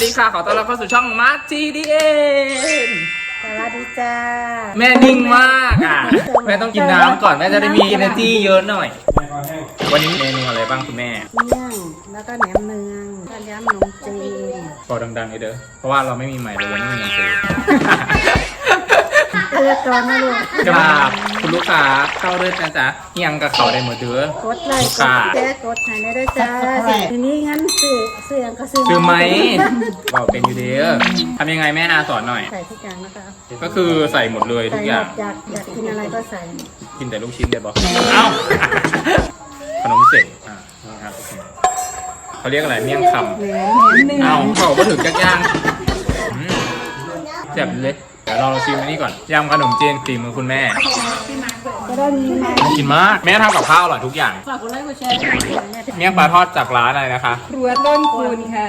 วัสดีค่ะ ขอต้อนรับเข้าสู่ช่องมาร์ GDN สวัสดีจ้า แม่นิ่งมากอะ แม่ต้องกินน้ำก่อน แม่จะได้มี energy เยอะหน่อย วันนี้เมนูอะไรบ้างคุณแม่ เมี่ยง แล้วก็แหนมเนืองข้าวย้ำขนมจีนพอดังๆเลยเด้อ เพราะว่าเราไม่มีใหม่เลยไม่มีหนังสือเลือกก่อนนะลูกกราบคุณ ลูกค้าเข้าด้วยนะจ๊ะเฮียงกับเขาได้หมดเด้อ กดไลค์กดแชร์กดหายได้ด้วยจ้าทีนี้งั้นซื้อซื้อยังก็ซื้อคือไหมบอกเป็นอยู่เด้อทำยังไงแม่อาสอนหน่อย ใส่ทุกอย่างนะคะก็คือใส่หมดเลยใส่ทุกหอมย่าง ดอยากอยากกินอะไรก็ใส่กินแต่ลูกชิ้นได้บอกเอ้า ขนมเสร็จอะนะครับโอเคเขาเรียกอะไรเมี่ยงคำ แหนมเนืองเอาเขาก็ถึงจักย่างอืมแซ่บเลยเดี๋ยวเราชิมอันนี้ก่อนยำขนมจีนฝีมือคุณแม่จะได้มีมาน่ากินมากแม่ทำกับข้าวอร่อยทุกอย่างฝากกดไลค์กดแชร์เมี่ยงปลาทอดจากร้านอะไรนะคะครัวต้นคูณค่ะ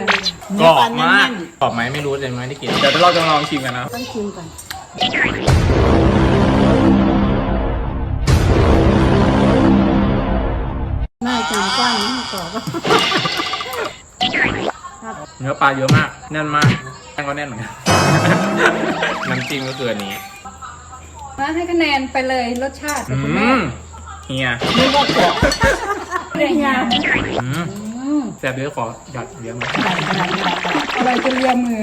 กรอบมากกรอบไหมไม่รู้เลยไม่ได้กินเดี๋ยวเราจะลองชิมกันนะต้องชิมก่อนหน้าจำกว้างนี่กรอบครับเนื้อปลาเยอะมากแน่นมากแป้งก็แน่นเหมือนกัน น้ำจิ้มก็คืออันนี้มาให้คะแนนไปเลยรสชาติอืคุณแม่มเฮียเรียงยาอืมแซ่บเยอะขอหยัดเลี้ยงมาอะไรจะเรียมือ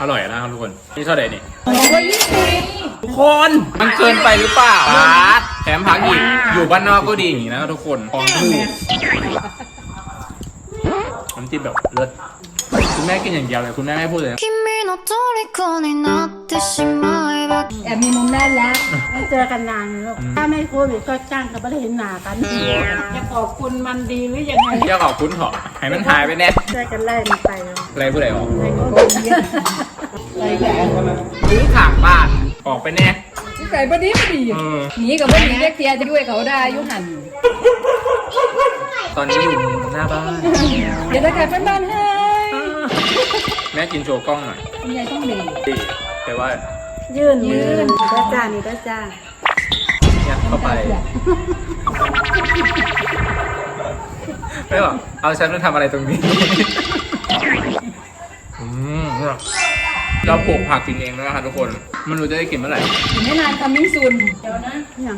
อร่อยนะครับทุกคนนี่เท่าไหร่นี่โอ้ยยี่สิบทุกคนมันเกินไปหรือเปล่าบาสแถมพักอีกอยู่บ้านนอกก็ดีอย่างนี้นะครับทุกคนของถูกน้ำจิ้มแบบเลิศคุณ แม่กินอย่างเดียวเลย คุณแม่ไม่พูดเลยนะ 君の虜になってしまえば แอบมีมุมน่ารัก ไม่เจอกันนานลูกถ้าไม่โควิดก็จ้างกันไม่ได้เห็นหน้ากัน จะขอบคุณมันดีหรือยังไง เจ้าขอบคุณเถอะให้มันหายไปแน่ เจอกันไล่มันไปแล้ว อะไรพูดอะไรออก ไล่โควิด ทิ้งขางบ้าน ออกไปแน่ ที่ใส่บดีบดี เออ หนีกับบ่หนีแยกเทียจะด้วยเขาได้ยุหัน ตอนนี้อยู่หน้าบ้าน เดี๋ยวจะกลับไปบ้านให้ แม่กินโชว์กล้องหน่อยคุณยายต้องดีดีแต่ว่ายื่นมือได้จ้านี่ได้จ้าเนี่ยเข้าไป ไม่หรอกเอาฉันมาทำอะไรตรงนี้ อืมเนี่ยเราปลูกผักกินเองนะครับทุกคน มันรู้จะได้กินเมื่อไหร่ถึงไม่นานทำมิ่งซุน เดี๋ยวนะอย่าง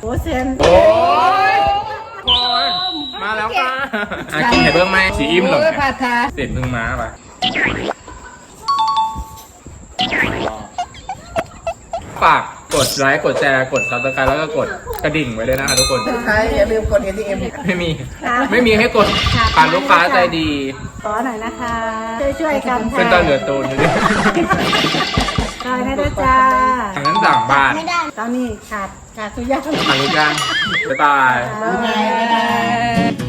โอ้เซนโอ้ยโอ้ยมาแล้วค่ะอะกินไข่เบิ้งไหมสีอิ่มหรอโอ้ยผัดขาเสร็จพึ่งมาไป ฝากกดไลค์กดแชร์กดซับสไครต์แล้วก็กดกระดิ่งไว้เลยนะคะทุกคน ใช่อย่าลืมกด ATM ไม่มี ไม่มีให้กดผ่านลูกค้าใจดี ขอหน่อยนะคะ ช่วยๆกันค่ะเป็นตอนเหลือตูนอยู่ดิคอยได้ด้วยจ้าทางนั้นต่างบ้านตอนนี้ขาดขาดสุดยอดทางลูกย่างบ๊ายบาย บ๊ายบาย